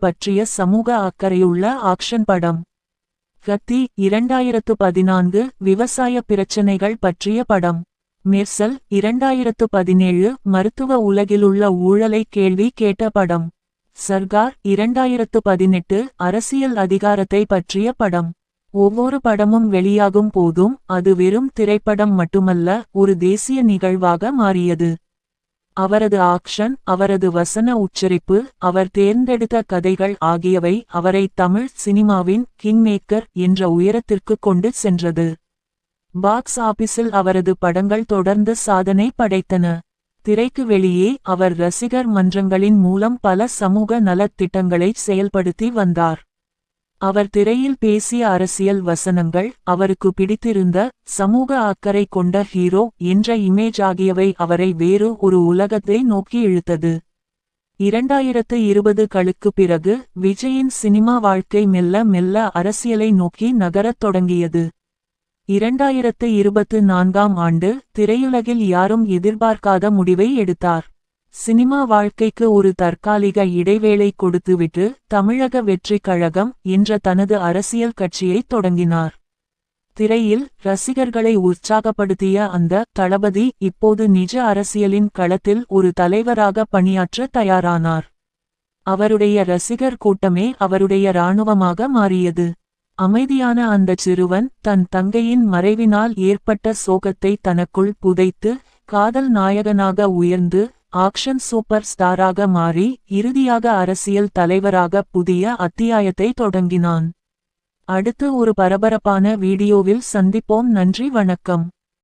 பற்றிய சமூக அக்கறையுள்ள ஆக்ஷன் படம். கத்தி இரண்டாயிரத்து பதினான்கு விவசாய பிரச்சினைகள் பற்றிய படம். மெர்சல் இரண்டாயிரத்து பதினேழு மருத்துவ உலகிலுள்ள ஊழலை கேள்வி கேட்ட படம். சர்கார் இரண்டாயிரத்து பதினெட்டு அரசியல் அதிகாரத்தை பற்றிய படம். ஒவ்வொரு படமும் வெளியாகும் போதும் அது வெறும் திரைப்படம் மட்டுமல்ல ஒரு தேசிய நிகழ்வாக மாறியது. அவரது ஆக்ஷன் அவரது வசன உச்சரிப்பு அவர் தேர்ந்தெடுத்த கதைகள் ஆகியவை அவரை தமிழ் சினிமாவின் கிங்மேக்கர் என்ற உயரத்திற்கு கொண்டு சென்றது. பாக்ஸ் ஆபீஸில் அவரது படங்கள் தொடர்ந்து சாதனை படைத்தன. திரைக்கு வெளியே அவர் ரசிகர் மன்றங்களின் மூலம் பல சமூக நலத்திட்டங்களை செயல்படுத்தி வந்தார். அவர் திரையில் பேசிய அரசியல் வசனங்கள் அவருக்கு பிடித்திருந்த சமூக அக்கறை கொண்ட ஹீரோ என்ற இமேஜ் ஆகியவை அவரை வேறு ஒரு உலகத்தை நோக்கி இழுத்தது. இரண்டாயிரத்து இருபது களுக்கு பிறகு விஜயின் சினிமா வாழ்க்கை மெல்ல மெல்ல அரசியலை நோக்கி நகரத் தொடங்கியது. இரண்டாயிரத்து இருபத்து நான்காம் ஆண்டு திரையுலகில் யாரும் எதிர்பார்க்காத முடிவை எடுத்தார். சினிமா வாழ்க்கைக்கு ஒரு தற்காலிக இடைவேளை கொடுத்துவிட்டு தமிழக வெற்றிக் கழகம் என்ற தனது அரசியல் கட்சியை தொடங்கினார். திரையில் ரசிகர்களை உற்சாகப்படுத்திய அந்த தளபதி இப்போது நிஜ அரசியலின் களத்தில் ஒரு தலைவராக பணியாற்ற தயாரானார். அவருடைய ரசிகர் கூட்டமே அவருடைய இராணுவமாக மாறியது. அமைதியான அந்தச் சிறுவன் தன் தங்கையின் மறைவினால் ஏற்பட்ட சோகத்தை தனக்குள் புதைத்து காதல் நாயகனாக உயர்ந்து ஆக்ஷன் சூப்பர் ஸ்டாராக மாறி இறுதியாக அரசியல் தலைவராக புதிய அத்தியாயத்தை தொடங்கினான். அடுத்து ஒரு பரபரப்பான வீடியோவில் சந்திப்போம். நன்றி வணக்கம்.